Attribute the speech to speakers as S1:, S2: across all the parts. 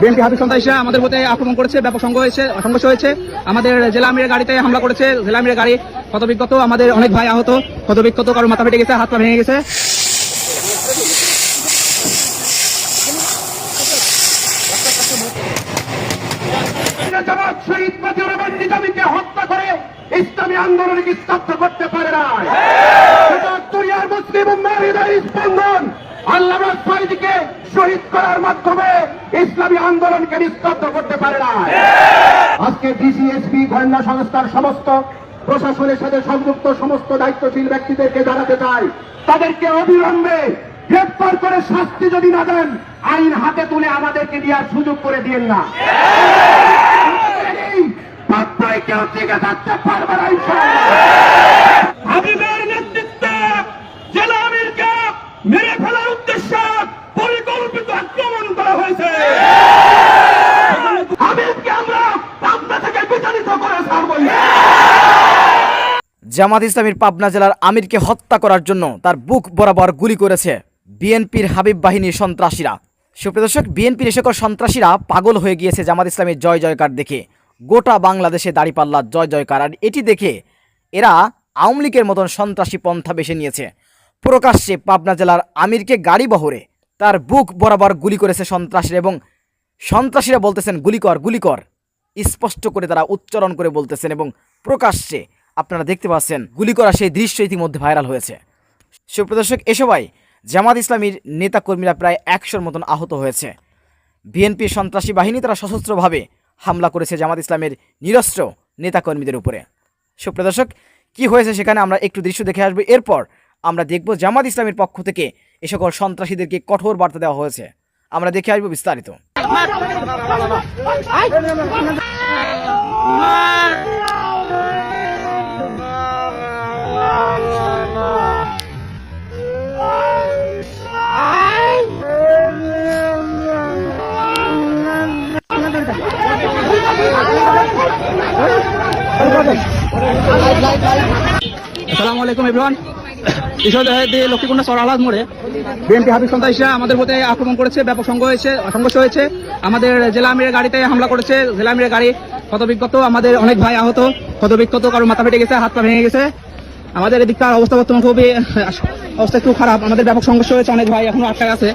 S1: BNP হাফিজ সন্ত্রাসীরা আমাদের প্রতি আক্রমণ করেছে, ব্যাপক সংঘ হয়েছে, সংঘর্ষ হয়েছে। আমাদের জেলা আমিরের গাড়িতে হামলা করেছে, জেলা আমিরের গাড়ি। ক্ষতবিক্ষত আমাদের অনেক ভাই আহত, ক্ষতবিক্ষত কারও মাথা ফেটে গেছে, হাত পা ভেঙে গেছে
S2: জামাত শহীদ মজিবুর রহমান নিজামীকে হত্যা করে ইসলামী আন্দোলনকে স্তব্ধ করতে পারে না মুসলিম স্পন্দন। শহীদ করার মাধ্যমে ইসলামী আন্দোলনকে নিস্তব্ধ করতে পারে না আজকে ডিসিএসপি গোয়েন্দা সংস্থার সমস্ত প্রশাসনের সাথে সংযুক্ত সমস্ত দায়িত্বশীল ব্যক্তিদেরকে জানাতে চাই। তাদেরকে অবিলম্বে গ্রেপ্তার করে শাস্তি যদি না দেন, আইন হাতে তুলে আমাদেরকে দেওয়ার সুযোগ করে দিয়েন না। পাত্রায় কেউ থেকে থাকতে পারবে না হাবিবের নেতৃত্বে জেলা আমিরকে মেরে ফেলার উদ্দেশ্যে পরিকল্পিত আক্রমণ করা হয়েছে। হাবিবকে আমরা পাবনা থেকে বিতাড়িত করে ছাড়বো
S3: জামাত ইসলামীর পাবনা জেলার আমিরকে হত্যা করার জন্য তার বুক বরাবর গুলি করেছে বিএনপির হাবিব বাহিনীর সন্ত্রাসীরা। সুপ্রদর্শক বিএনপির এ সকল সন্ত্রাসীরা পাগল হয়ে গিয়েছে জামাত ইসলামের জয় জয়কার দেখে। গোটা বাংলাদেশে দাঁড়িপাল্লা, জয় জয়কার। আর এটি দেখে এরা আওয়ামী লীগের মতন সন্ত্রাসী পন্থা বেছে নিয়েছে। প্রকাশ্যে পাবনা জেলার আমিরকে গাড়ি বহরে তার বুক বরাবর গুলি করেছে সন্ত্রাসীরা এবং সন্ত্রাসীরা বলতেছেন, গুলি কর গুলি কর। স্পষ্ট করে তারা উচ্চারণ করে বলতেছেন এবং প্রকাশ্যে আপনারা দেখতে পাচ্ছেন, গুলি করা সেই দৃশ্য ইতিমধ্যে ভাইরাল হয়েছে। সুপ্রদর্শক এসবাই জামাত ইসলামীর নেতাকর্মীরা প্রায় একশোর মতন আহত হয়েছে। বিএনপির সন্ত্রাসী বাহিনী তারা সশস্ত্রভাবে হামলা করেছে জামাত ইসলামের নিরস্ত্র নেতাকর্মীদের উপরে। সুপ্রদর্শক কি হয়েছে সেখানে আমরা একটু দৃশ্য দেখে আসব। এরপর আমরা দেখব জামাত ইসলামের পক্ষ থেকে এ সকল সন্ত্রাসীদেরকে কঠোর বার্তা দেওয়া হয়েছে। আমরা দেখে আসব বিস্তারিত।
S1: আসসালামু আলাইকুম এভরিওয়ান। ঈশ্বর লক্ষ্মীকুণ্ডা সরালাদ মোড়ে। বিএনপি হাফিজ সন্ত্রাসীরা আমাদের প্রতি আক্রমণ করেছে, ব্যাপক সংঘ হয়েছে, সংঘর্ষ হয়েছে। আমাদের জেলা আমিরের গাড়িতে হামলা করেছে, জেলা আমিরের গাড়ি ক্ষতবিক্ষত, আমাদের অনেক ভাই আহত, ক্ষতবিক্ষত, কারও মাথা ফেটে গেছে, হাত পা ভেঙে গেছে। আমাদের এদিককার অবস্থা বর্তমান খুবই অবস্থা একটু খারাপ, আমাদের ব্যাপক সংঘর্ষ হয়েছে, অনেক ভাই এখনও আটকায় আছে।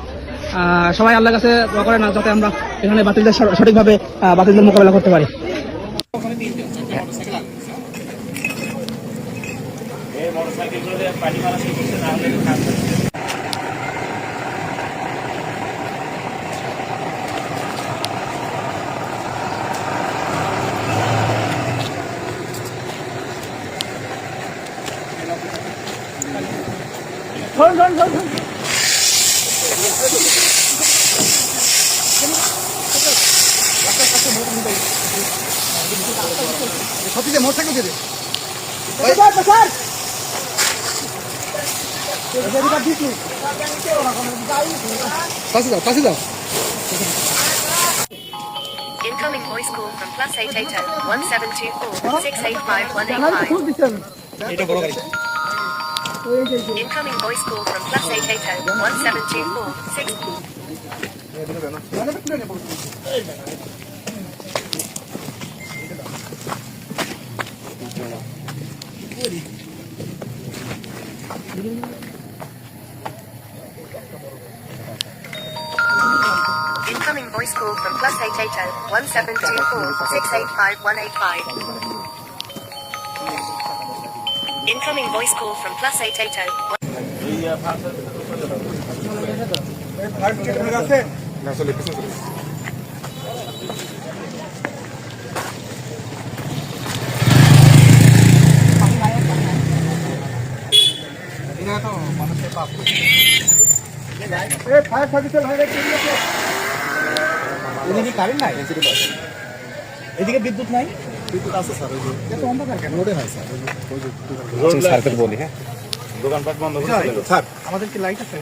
S1: সবাই আল্লাহ কাছে দোয়া না যাতে আমরা এখানে বাতিলদের সঠিকভাবে বাতিলদের মোকাবেলা করতে পারি।
S4: সত্যি মোটর সাইকেল দিয়ে কাছে দাও কাছে দাও Incoming voice call from plus 881785185 incoming voice call from plus 880 1724 Incoming voice call from plus 880 1724 685 185. Incoming voice call from plus 880
S5: এদিকে কারেন্ট এদিকে বিদ্যুৎ নাই বিদ্যুৎ আছে স্যার এত অন্ধকার রোডে হয় স্যার সার্কেল বলি হ্যাঁ দোকানপাট বন্ধ করে স্যার আমাদের কি লাইট আছে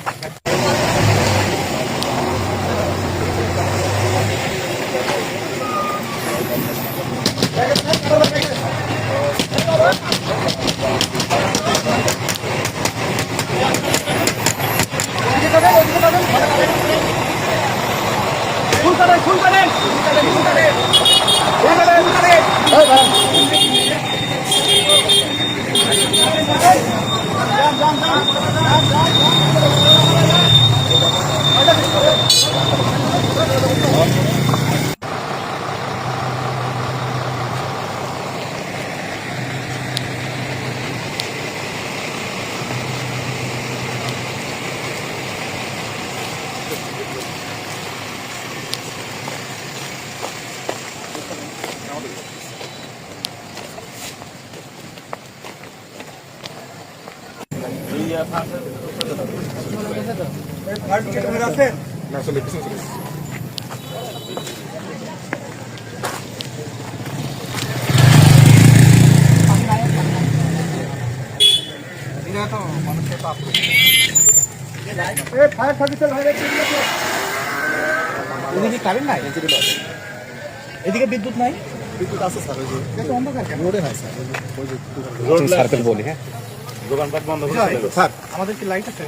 S5: যাবেন ওইদিকে যাবেন ফুল কাটেন ফুল কাটেন ফুল কাটেন ফুল কাটেন এদিকে কারেন্ট নাই? এদিকে বিদ্যুৎ নাই? বিদ্যুৎ আছে স্যার ওই যে অন্ধকার রোডে নাই স্যার ওই যে
S6: সার্কেল বলি হ্যাঁ। দোকানপাট বন্ধ করে
S5: স্যার আমাদের কি লাইট আছে?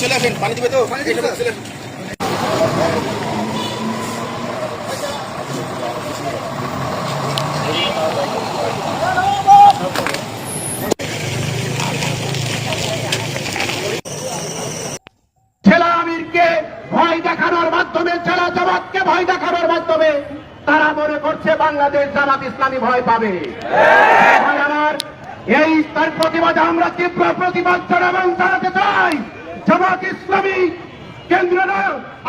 S5: চলে আসেন পানি দিবে তো? পানি দিবে চলে আসেন।
S7: ভয় দেখানোর মাধ্যমে জেলা জামাতকে ভয় দেখানোর মাধ্যমে তারা মনে করছে বাংলাদেশ জামাত ইসলামী ভয় পাবে। এই তার প্রতিবাদে আমরা তীব্র প্রতিবাদ জানাব এবং জানাতে চাই জামাত ইসলামী কেন্দ্র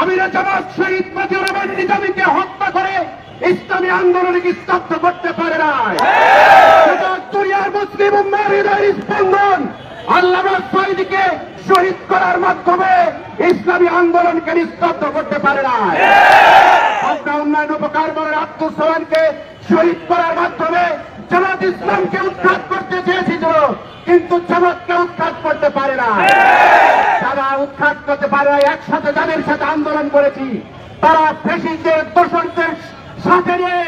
S7: আমিরা জামাত শহীদ মজিউর রহমান নিজামীকে হত্যা করে ইসলামী আন্দোলনকে স্তব্ধ করতে পারে না মুসলিম উম্মার স্পন্দন আল্লামা সাইদিকে শহীদ করার মাধ্যমে ইসলামী আন্দোলনকে নিস্তব্ধ করতে পারে না পাবনা উন্নয়ন উপকার বলের আব্দুল সোহানকে শহীদ করার মাধ্যমে জামাত ইসলামকে উৎখাত করতে চেয়েছিল, কিন্তু জামাতকে উৎখাত করতে পারে না তারা উৎখাত করতে পারে না একসাথে যাদের সাথে আন্দোলন করেছি, তারা ফেসিদের দোষরদের সাথে নিয়ে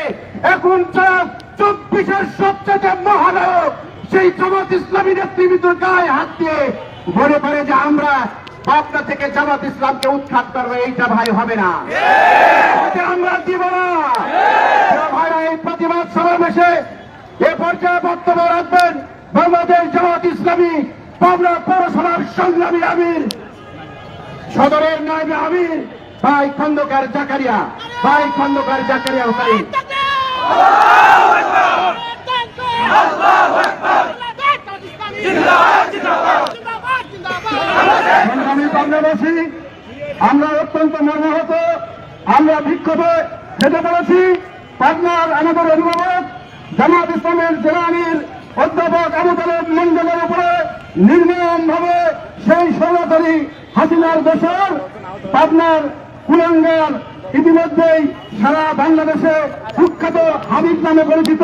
S7: এখন যারা চব্বিশের সবচেয়ে মহানায়ক, সেই জামাত ইসলামী নেতৃবৃন্দ গায়ে হাত দিয়ে মনে করে যে আমরা পাবনা থেকে জামাত ইসলামকে উৎখাত করব, এইটা ভাই হবে না। আমরা দিব না। ভাইরা এই প্রতিবাদ সমাবেশে এ পর্যায়ে বক্তব্য রাখবেন বাংলাদেশ জামাত ইসলামী, পাবনা পৌরসভার সংগ্রামী আমির সদরের নায়বে আমির। ভাই খন্দকার জাকারিয়া। ভাই খন্দকার জাকারিয়া হুসাইন সংগ্রামী বাংলাদেশী, আমরা অত্যন্ত মর্মাহত আমরা বিক্ষোভে যেতে পেরেছি পাটনার আমাদের অভিভাবক, জামাত ইসলামের জেলানির অধ্যাপক আবুতালেব মন্ডলের উপরে নির্মম ভাবে সেই সৌরতারি হাসিনার দোষর পাবনার কুলাঙ্গার, ইতিমধ্যেই সারা বাংলাদেশে কুখ্যাত হাবিব নামে পরিচিত।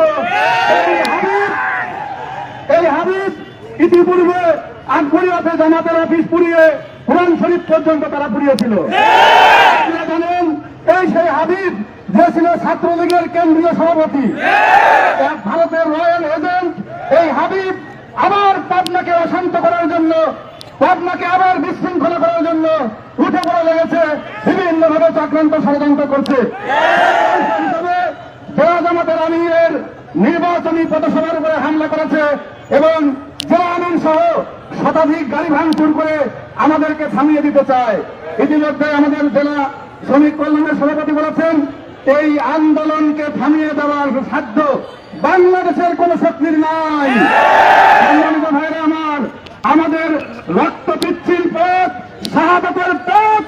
S7: এই হাবিব এই হাবিব ইতিপূর্বে আকবরিয়াতে জামাতের অফিস পুড়িয়ে কোরআন শরীফ পর্যন্ত তারা পুড়িয়েছিল। জানেন, এই সেই হাবিব যে ছিল ছাত্রলীগের কেন্দ্রীয় সভাপতি। ভারতের রয়্যাল এজেন্ট, এই হাবিব আবার পাবনাকে অশান্ত করার জন্য পাবনাকে আবার বিশৃঙ্খলা করার জন্য উঠে পড়া লেগেছে বিভিন্ন ভাবে চক্রান্ত ষড়যন্ত্র করছে। জেলা জামাতের আমিরের নির্বাচনী পথসভার উপরে হামলা করেছে এবং জেলা আমিন সহ শতাধিক গাড়ি ভাঙচুর করে আমাদেরকে থামিয়ে দিতে চায়। ইতিমধ্যে আমাদের জেলা শ্রমিক কল্যাণের সভাপতি বলেছেন, এই আন্দোলনকে থামিয়ে দেওয়ার সাধ্য বাংলাদেশের কোন শক্তির নাই। ভাইরা আমার আমাদের রক্ত পিচ্ছিল পথ, শাহাদতের পথ,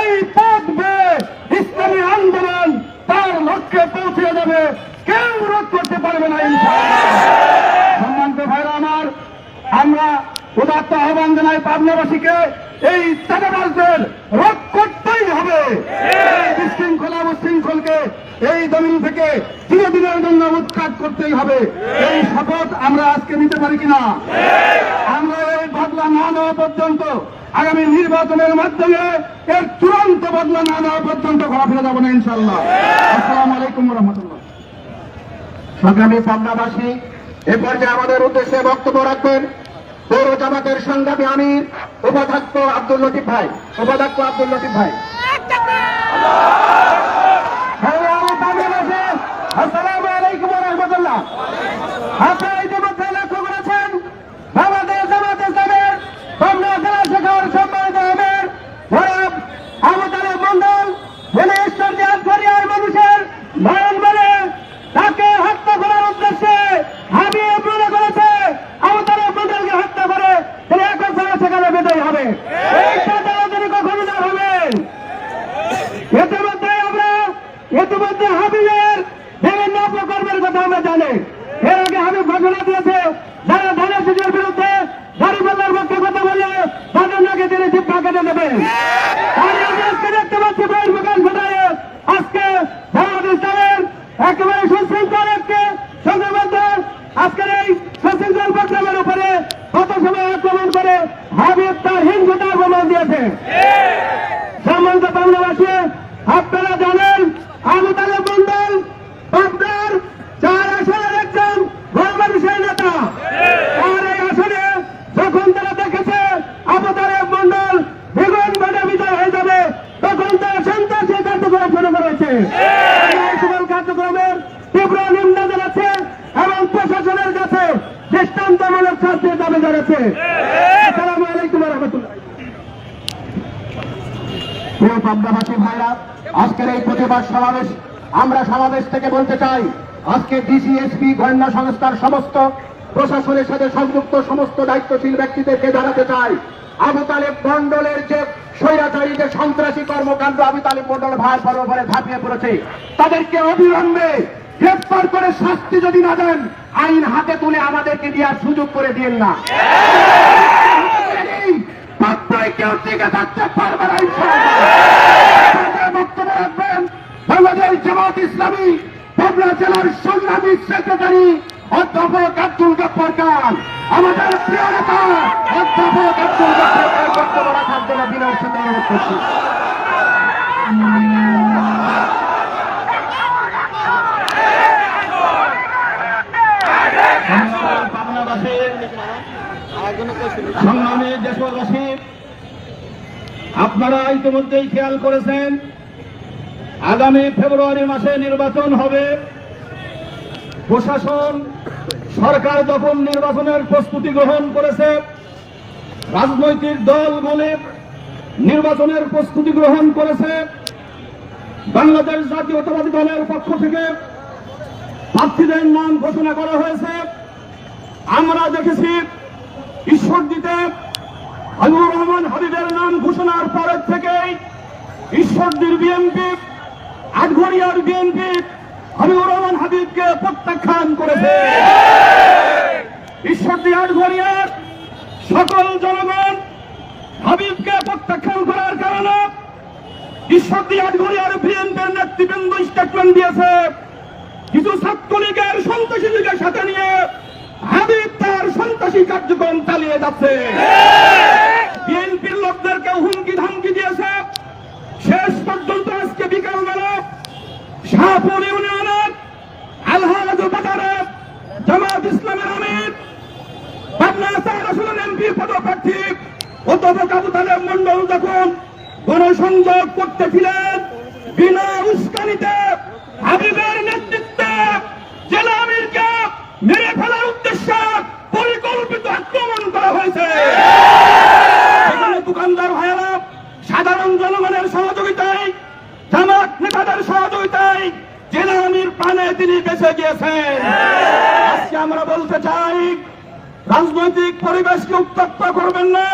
S7: এই পথ বেয়ে ইসলামী আন্দোলন তার লক্ষ্যে পৌঁছে যাবে। কেউ রোধ করতে পারবে না সম্মানিত ভাইরা আমার, আমরা উদাত্ত আহ্বান জানাই পাবনাবাসীকে। এই চাঁদাবাজদের রোধ করতেই হবে। বিশৃঙ্খলা উশৃঙ্খলকে এই জমিন থেকে চিরদিনের জন্য উৎখাত করতেই হবে। এই শপথ আমরা আজকে নিতে পারি কিনা? আমরা এই বদলা না নেওয়া পর্যন্ত আগামী নির্বাচনের মাধ্যমে এর চূড়ান্ত বদলা না নেওয়া পর্যন্ত ঘোরা ফিরে যাব না ইনশাল্লাহ আসসালামু আলাইকুম রহমতুল্লাহ সংগ্রামী পাবনাবাসী, এ পর্যায়ে আমাদের উদ্দেশ্যে বক্তব্য রাখবেন পৌর জামাতের সংগ্রামী আমির উপাধ্যক্ষ আব্দুল লতিফ ভাই উপাধ্যক্ষ আব্দুল লতিফ ভাই। আসসালামু আলাইকুম রহমতুল্লাহ আপনারা ইতিমধ্যে
S2: ঘোষণা দিয়েছে যারা ধানের শিশুর বিরুদ্ধে গাড়ি পাল্লার পক্ষে কথা বলে তাদের নাকি তিনি শিক্ষা কেটে দেবেন আর এই যে আজকে দেখতে পাচ্ছি বইয়ের আজকে জামাত ইসলামের একেবারে সুশৃঙ্খল একটি সংঘবদ্ধ আজকের এই সুশৃঙ্খল প্রোগ্রামের উপরে কত সময় আক্রমণ করে হাবিব তার হিংসতার প্রমাণ দিয়েছে সম্মানিত বাংলাবাসী আপনারা জানেন আবু তালেব মন্ডল আপনার চার আসনের একজন গণমানুষের নেতা আর এই আসনে যখন তারা দেখেছে আবু তালেব মন্ডল দ্বিগুণ ভাবে বিজয় হয়ে যাবে তখন তারা সন্ত্রাসী কার্যক্রম শুরু করেছে এই সকল কার্যক্রমের তীব্র নিন্দা জানাচ্ছে এবং প্রশাসনের কাছে দৃষ্টান্তমূলক শাস্তির দাবি জানাচ্ছে আসসালামু আলাইকুম রহমতুল্লাহ প্রিয় পাবনাবাসী ভাইরা প্রতিবাদ সমাবেশ, আমরা সমাবেশ থেকে বলতে চাই, আজকে ডিসিএসপি গোয়েন্দা সংস্থার সমস্ত প্রশাসনের সাথে সংযুক্ত সমস্ত দায়িত্বশীল ব্যক্তিদেরকে জানাতে চাই। আবু তালেব মন্ডলের যে স্বৈরাচারী, যে সন্ত্রাসী কর্মকাণ্ড আবু তালেব মন্ডল ভাই পরে ঝাঁপিয়ে পড়েছে, তাদেরকে অবিলম্বে গ্রেফতার করে শাস্তি যদি না দেন, আইন হাতে তুলে আমাদেরকে দেওয়ার সুযোগ করে দিয়েন না। পাত্রায় কেউ টিকে থাকতে পারবে না বাংলাদেশ জামাত ইসলামী পাবনা জেলার সংগ্রামী সেক্রেটারি অধ্যাপক আব্দুল গফর খান। আমাদের প্রিয় নেতা অধ্যাপক আব্দুল গফর খান বক্তব্য দেশবাসী, আপনারা ইতিমধ্যেই খেয়াল করেছেন আগামী ফেব্রুয়ারি মাসে নির্বাচন হবে। প্রশাসন, সরকার যখন নির্বাচনের প্রস্তুতি গ্রহণ করেছে, রাজনৈতিক দলগুলি নির্বাচনের প্রস্তুতি গ্রহণ করেছে, বাংলাদেশ জাতীয়তাবাদী দলের পক্ষ থেকে প্রার্থীদের নাম ঘোষণা করা হয়েছে। আমরা দেখেছি ঈশ্বর দিতে হাবিবুর রহমান হাবিবের নাম ঘোষণার পরের থেকেই ঈশ্বরদীর বিএনপি আটঘরিয়ার বিএনপি হাবিবুর রহমান হাবিবকে প্রত্যাখ্যান করেছে। ঈশ্বরদী আটঘরিয়ার সকল জনগণ হাবিবকে প্রত্যাখ্যান করার কারণে ঈশ্বরদী আটঘরিয়ার বিএনপির নেতৃবৃন্দ স্টেটমেন্ট দিয়েছে। কিছু ছাত্রলীগের সন্ত্রাসী লীগের সাথে নিয়ে হাবিব তার সন্ত্রাসী কার্যক্রম চালিয়ে যাচ্ছে। বিএনপির লোকদেরকে হুমকি ধামকি দিয়েছে শেষ পর্যন্ত আজকে বিকাল বেলা শাহপুর ইউনিয়নের আলহাজ বাজারে জামাত ইসলামের আমির পাবনা আসলেন এমপি পদপ্রার্থী। অধ্যাপক আবু তালেব মন্ডল যখন গণসংযোগ করতেছিলেন বিনা উস্কানিতে হাবিবের নেতৃত্বে জেলা আমিরকে মেরে ফেলার উদ্দেশ্যে পরিকল্পিত আক্রমণ করা হয়েছে। দোকানদার ভাইয়েরা সাধারণ জনগণের সহযোগিতায় জামাত নেতাদের সহযোগিতায় জেলা আমির প্রাণে তিনি বেঁচে গিয়েছেন। আজকে আমরা বলতে চাই, রাজনৈতিক পরিবেশকে উত্তপ্ত করবেন না।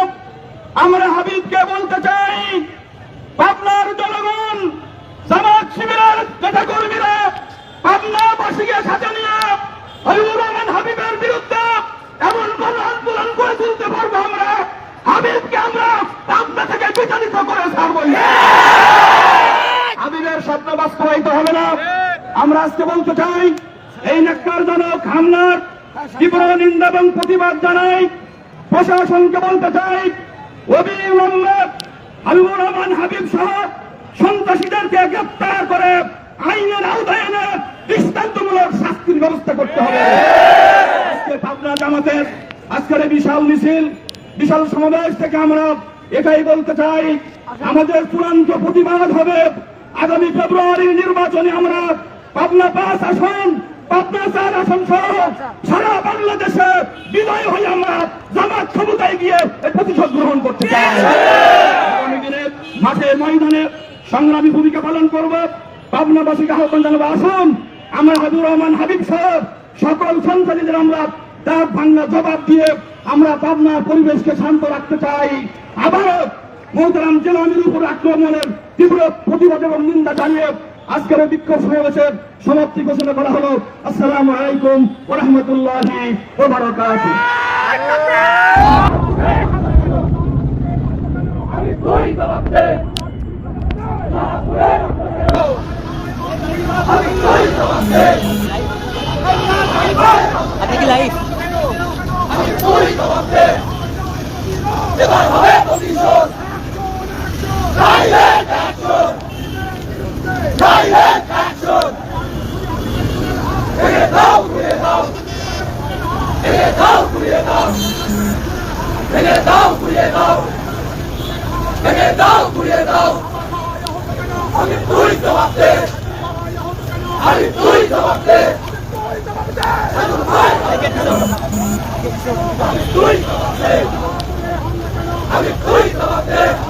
S2: আমরা হাবিবকে বলতে চাই, পাবনার জনগণ, জামাত শিবিরের নেতা কর্মীরা পাবনাবাসীকে সাথে নিয়ে হাবিবুর রহমান হাবিবের বিরুদ্ধে এমন কোন আন্দোলন করে তুলতে পারব আমরা। হাবিবকে আমরা পাবনা থেকে বিতাড়িত করে ছাড়বো। হাবিবের স্বপ্ন বাস্তবায়িত হবে না। আমরা আজকে বলতে চাই, এই নেককারজনক হামলার তীব্র নিন্দা এবং প্রতিবাদ জানাই। প্রশাসনকে বলতে চাই অবিলম্বে হাবিবুর রহমান হাবিব সহ সন্ত্রাসীদেরকে গ্রেপ্তার করে আইনের আওতায় এনে দৃষ্টান্তমূলক শাস্তির ব্যবস্থা করতে হবে। পাবনা জামাতের আজকের বিশাল মিছিল, বিশাল সমাবেশ থেকে আমরা এটাই বলতে চাই, আমাদের চূড়ান্ত প্রতিবাদ হবে আগামী ফেব্রুয়ারির নির্বাচনে আমরা পাবনা পাঁচ আসন, পাবনা চার আসন সহ সারা বাংলাদেশে বিজয় হয়ে আমরা জামাত ক্ষমতায় গিয়ে প্রতিশোধ গ্রহণ করতে চাই। মাঠে ময়দানে সংগ্রামী ভূমিকা পালন করব। পাবনাবাসীকে আহ্বান জানাব, আসুন, আমরা হাবিবুর রহমান হাবিব সাহেব সকল সন্তানীদের আমরা তার ভাঙ্গা জবাব দিয়ে আমরা পাবনার পরিবেশকে শান্ত রাখতে চাই। আবারও মোহতারাম জেলা আমির উপর আক্রমণের তীব্র প্রতিবাদ এবং নিন্দা জানিয়ে
S8: আজকের বিক্ষোভ সমাবেশের সমাপ্তি ঘোষণা করা হলো। আসসালামু আলাইকুম ওয়া রাহমাতুল্লাহি
S2: Silent action! Silent action! Bring it down, bring it down! Bring it down, bring it down! Bring it down, bring it down! Bring it down, bring it down! আমি তুই জবাব দে আমি তুই জবাব দে আমি তুই জবাব দে আমি তুই জবাব দে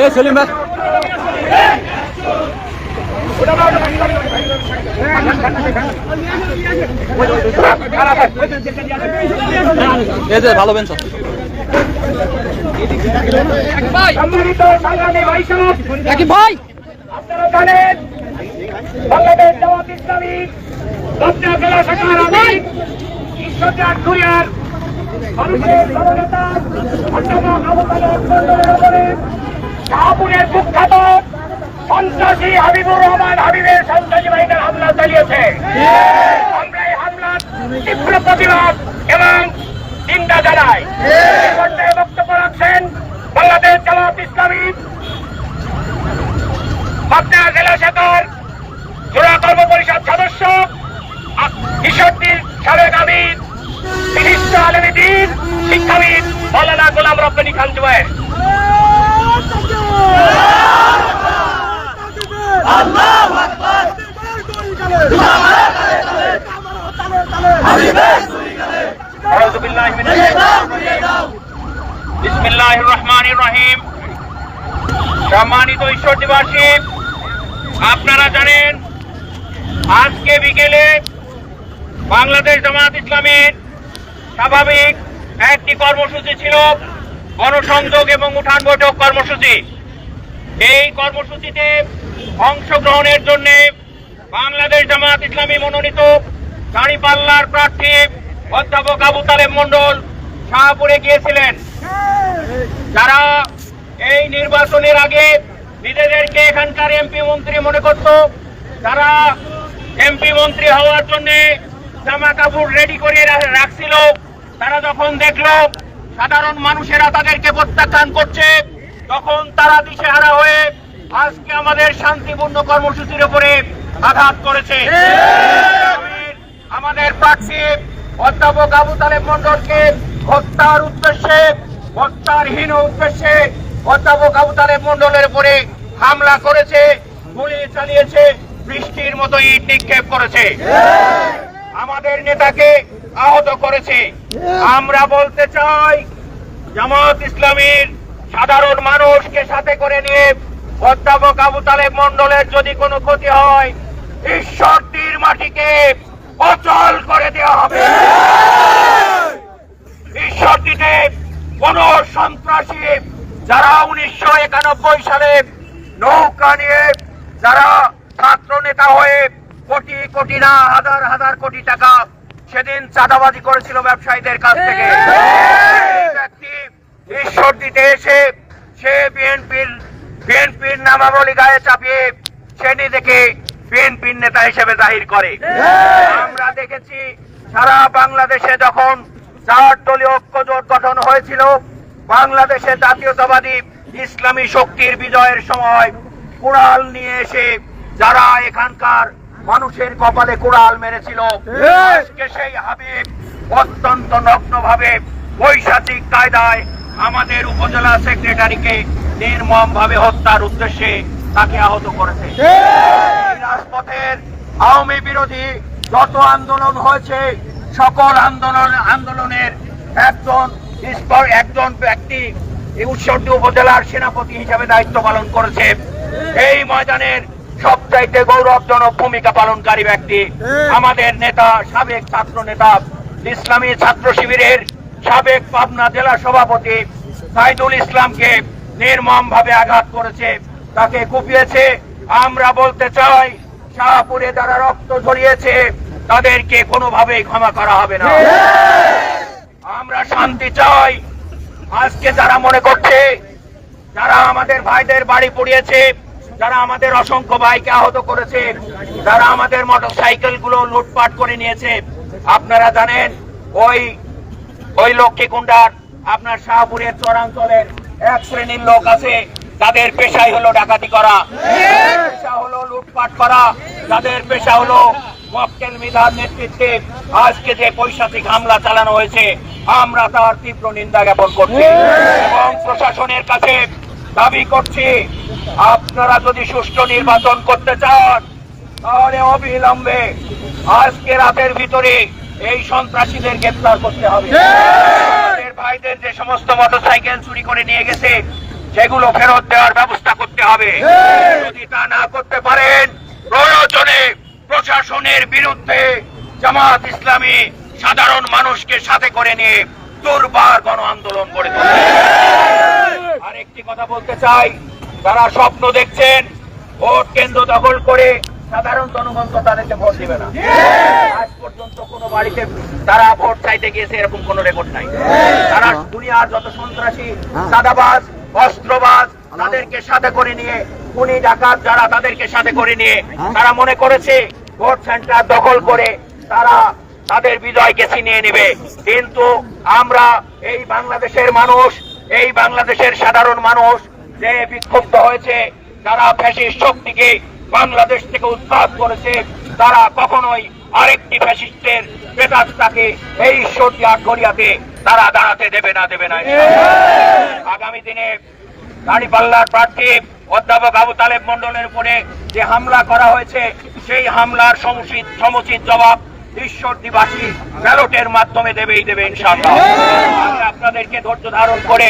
S5: এ সেলিম ভাই। এই যে ভালো বেঞ্চ ভাই
S8: আপনারা জানেন বাংলাদেশ জামাত ইসলামী দক্ষিণ জেলা শাখার আমির ঈশ্বরচাঁদ কুরিয়ার মানুষের জননেতা অন্যতম শাহপুরের কুখ্যাত সন্ত্রাসী হাবিবুর রহমান হাবিবের সন্ত্রাসী বাহিনীর হামলা চালিয়েছে। আমরা এই হামলার তীব্র প্রতিবাদ এবং চিন্তা জানাই। বক্তব্য রাখছেন বাংলাদেশ জামাত ইসলামী। পাবনা জেলা শাখার জোড়া কর্ম পরিষদ সদস্য ঈশ্বরদীর সাবেক আমির, বিশিষ্ট আলমীদিন শিক্ষাবিদ, মৌলানা গোলাম রব্বানী খান জুয়ের রহিম সম্মানিত ঈশ্বর দিবাসী আপনারা জানেন, আজকে বিকেলে বাংলাদেশ জামাত ইসলামের স্বাভাবিক একটি কর্মসূচি ছিল, গণসংযোগ এবং উঠান বৈঠক কর্মসূচি। এই কর্মসূচিতে অংশগ্রহণের জন্য
S9: বাংলাদেশ জামাত ইসলামী মনোনীত দাঁড়িপাল্লার প্রার্থী অধ্যাপক আবু তালেব মন্ডল শাহপুরে গিয়েছিলেন। যারা এই নির্বাচনের আগে নিজেদেরকে এখানকার এমপি মন্ত্রী মনে করত, তারা এমপি মন্ত্রী হওয়ার জন্য জামা কাপড় রেডি করে রাখছিল। তারা যখন দেখল সাধারণ মানুষেরা তাদেরকে প্রত্যাখ্যান করছে, তখন তারা দিশেহারা হয়ে আজকে আমাদের শান্তিপূর্ণ কর্মসূচির উপরে আঘাত করেছে। আমাদের প্রার্থী অধ্যাপক আবু তালেব মন্ডলকে হত্যার উদ্দেশ্যে, হত্যারহীন উদ্দেশ্যে অধ্যাপক আবু তালেব মন্ডলের উপরে হামলা করেছে, গুলি চালিয়েছে, বৃষ্টির মতো ইট নিক্ষেপ করেছে। আমাদের নেতাকে আহত করেছে। আমরা বলতে চাই, জামাত ইসলামীর সাধারণ মানুষকে সাথে করে নিয়ে অধ্যাপক আবু তালেব মন্ডলের যদি কোনো ক্ষতি হয় ঈশ্বরদীর মাটিকে অচল করে দেওয়া হবে। ঈশ্বরদীতে কোন সন্ত্রাসী যারা উনিশশো একানব্বই সালে নৌকা নিয়ে যারা ছাত্র নেতা হয়ে কোটি কোটি না হাজার হাজার কোটি টাকা সেদিন চাঁদাবাজি করেছিল ব্যবসায়ীদের কাছ থেকে। ঈশ্বরদীতে এসে সে বিএনপির বিএনপির নামাবলী গায়ে চাপিয়ে সে নিজেকে বিএনপির নেতা হিসেবে জাহির করে। আমরা দেখেছি সারা বাংলাদেশে যখন চার দলীয় ঐক্য জোট গঠন হয়েছিল বাংলাদেশে জাতীয়তাবাদী ইসলামী শক্তির বিজয়ের সময় কুড়াল নিয়ে এসে যারা এখানকার মানুষের কপালে কুড়াল মেরেছিল আজকে সেই হাবিব অত্যন্ত নগ্ন ভাবে বৈশাচিক কায়দায় আমাদের উপজেলা সেক্রেটারিকে নির্মম ভাবে হত্যার উদ্দেশ্যে তাকে আহত করেছে। রাজপথের আওয়ামী বিরোধী যত আন্দোলন হয়েছে সকল আন্দোলন আন্দোলনের একজন একজন ব্যক্তি উৎসর্গী উপজেলার সেনাপতি হিসাবে দায়িত্ব পালন করেছে। এই ময়দানের সবচাইতে গৌরবজনক ভূমিকা পালনকারী ব্যক্তি আমাদের নেতা সাবেক ছাত্র নেতা ইসলামী ছাত্র শিবিরের সাবেক পাবনা জেলা সভাপতি সাইদুল ইসলামকে নির্মম ভাবে আঘাত করেছে, তাকে কুপিয়েছে। আমরা বলতে চাই, শাহপুরে যারা রক্ত ঝরিয়েছে, তাদেরকে কোনোভাবেই ক্ষমা করা হবে না। আমরা শান্তি চাই। আজকে যারা মনে করছে, যারা আমাদের ভাইদের বাড়ি পুড়িয়েছে, যারা আমাদের অসংখ্য ভাইকে আহত করেছে, যারা আমাদের মোটর সাইকেলগুলো লুটপাট করে নিয়েছে, আপনারা জানেন, ওই ওই লক্ষ্মী কুণ্ডার আপনার শাহপুরের চরাঞ্চলের এক শ্রেণির লোক আছে তাদের পেশাই হলো ডাকাতি করা। পেশা হলো লুটপাট করা। তাদের পেশা হলো মক্কেল মিধার নেতৃত্বে আজকে যে পৈশাচিক হামলা চালানো হয়েছে, আমরা তার তীব্র নিন্দা জ্ঞাপন করছি। এবং প্রশাসনের কাছে দাবি করছি, আপনারা যদি সুষ্ঠু নির্বাচন করতে চান, তাহলে অবিলম্বে আজকে রাতের ভিতরে এই সন্ত্রাসীদের গ্রেপ্তার করতে হবে। ভাইদের যে সমস্ত মোটরসাইকেল চুরি করে নিয়ে গেছে সেগুলো ফেরত দেওয়ার ব্যবস্থা করতে হবে। যদি তা না করতে পারেন প্রয়োজনে প্রশাসনের বিরুদ্ধে জামাত ইসলামী সাধারণ মানুষকে সাথে করে নিয়ে দুর্বার গণ আন্দোলন করে তুলবে আরেকটি কথা বলতে চাই যারা স্বপ্ন দেখছেন ভোট কেন্দ্র দখল করে সাধারণ জনগণ তো তাদেরকে ভোট দিবে না। আজ পর্যন্ত কোনো বাড়িতে তারা ভোট চাইতে গিয়েছে এরকম কোনো রেকর্ড নাই। তারা দুনিয়ার যত সন্ত্রাসী সাদাবাজ অস্ত্রবাজ তাদেরকে সাথে করে নিয়ে খুনি ডাকাত যারা তাদেরকে সাথে করে নিয়ে তারা মনে করেছে ভোট সেন্টার দখল করে তারা তাদের বিজয়কে ছিনিয়ে নেবে। কিন্তু আমরা এই বাংলাদেশের মানুষ এই বাংলাদেশের সাধারণ মানুষ যে বিক্ষুব্ধ হয়েছে যারা ফ্যাসিস্ট শক্তিকে বাংলাদেশ থেকে উৎখাত করেছে, তারা কখনোই আরেকটি ফ্যাসিস্টের প্রেতাত্মাকে এই ঈশ্বরী আটঘরিয়াতে তারা দাঁড়াতে দেবে না দেবে না আগামী দিনে দাঁড়িপাল্লার প্রার্থী অধ্যাপক আবু তালেব মন্ডলের উপরে যে হামলা করা হয়েছে, সেই হামলার সমুচিত সমুচিত জবাব ঈশ্বর দিবাসী ব্যালটের মাধ্যমে দেবেই দেবে, ইনশাআল্লাহ। আমি আপনাদেরকে ধৈর্য ধারণ করে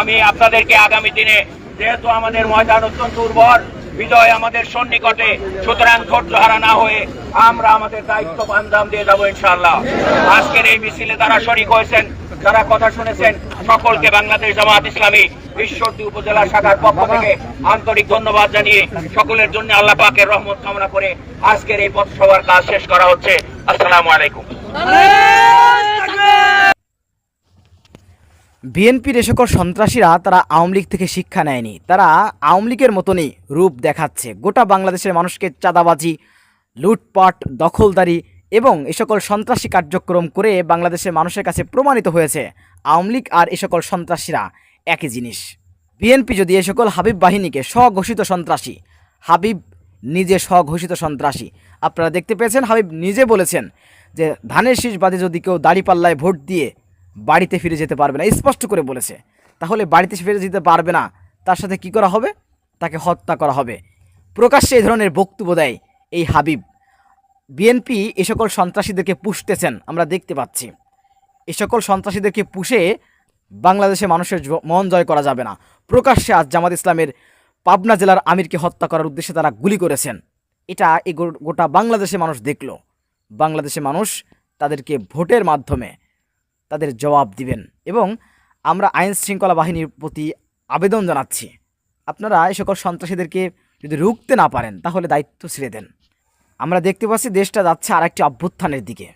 S9: আমি আপনাদেরকে আগামী দিনে, যেহেতু আমাদের ময়দান অত্যন্ত উর্বর বিজয় আমাদের সন্নিকটে, সুতরাং ধৈর্য হারা না হয়ে আমরা আমাদের দায়িত্ব পান্দাম দিয়ে যাব ইনশাআল্লাহ। আজকের এই মিছিলে তারা শরিক হয়েছেন, যারা কথা শুনেছেন, সকলকে বাংলাদেশ জামাত ইসলামী ঈশ্বরদী উপজেলা শাখার পক্ষ থেকে আন্তরিক ধন্যবাদ জানিয়ে সকলের জন্য আল্লাহ পাকের রহমত কামনা করে আজকের এই পথসভার কাজ শেষ করা হচ্ছে। আসসালামু আলাইকুম।
S3: বিএনপির এ সকল সন্ত্রাসীরা তারা আওয়ামী লীগ থেকে শিক্ষা নেয়নি। তারা আওয়ামী লীগের মতনই রূপ দেখাচ্ছে। গোটা বাংলাদেশের মানুষকে চাঁদাবাজি, লুটপাট, দখলদারি এবং এ সকল সন্ত্রাসী কার্যক্রম করে বাংলাদেশের মানুষের কাছে প্রমাণিত হয়েছে। আওয়ামী লীগ আর এ সকল সন্ত্রাসীরা একই জিনিস। বিএনপি যদি এ সকল হাবিব বাহিনীকে স্বঘোষিত সন্ত্রাসী, হাবিব নিজে স্বঘোষিত সন্ত্রাসী, আপনারা দেখতে পেয়েছেন, হাবিব নিজে বলেছেন যে ধানের শীষ বাদে যদি কেউ দাড়িপাল্লায় ভোট দিয়ে বাড়িতে ফিরে যেতে পারবে না। স্পষ্ট করে বলেছে। তাহলে বাড়িতে ফিরে যেতে পারবে না, তার সাথে কি করা হবে? তাকে হত্যা করা হবে। প্রকাশ্যে এই ধরনের বক্তব্য দেয় এই হাবিব। বিএনপি এ সকল সন্ত্রাসীদেরকে পুষতেছেন, আমরা দেখতে পাচ্ছি। এ সকল সন্ত্রাসীদেরকে পুষে বাংলাদেশে মানুষের মন জয় করা যাবে না। প্রকাশ্যে আজ জামাত ইসলামের পাবনা জেলার আমিরকে হত্যা করার উদ্দেশ্যে তারা গুলি করেছেন। এটা গো- গোটা বাংলাদেশে মানুষ দেখল। বাংলাদেশে মানুষ তাদেরকে ভোটের মাধ্যমে তাদের জবাব দিবেন। এবং আমরা আইন শৃঙ্খলা বাহিনীর প্রতি আবেদন জানাচ্ছি। আপনারা এই সকল সন্ত্রাসীদেরকে যদি রুখতে না পারেন, তাহলে দায়িত্ব ছেড়ে দেন। আমরা দেখতে পাচ্ছি দেশটা যাচ্ছে আর একটি অভ্যুত্থানের দিকে।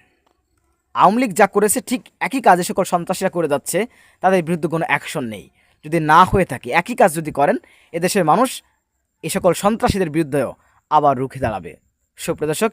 S3: আওয়ামী লীগ যা করেছে, ঠিক একই কাজে সকল সন্ত্রাসীরা করে যাচ্ছে, তাদের বিরুদ্ধে কোনো অ্যাকশন নেই। যদি না হয়ে থাকে, একই কাজ যদি করেন এদেশের মানুষ এই সকল সন্ত্রাসীদের বিরুদ্ধেও আবার রুখে দাঁড়াবে। সুপ্রদর্শক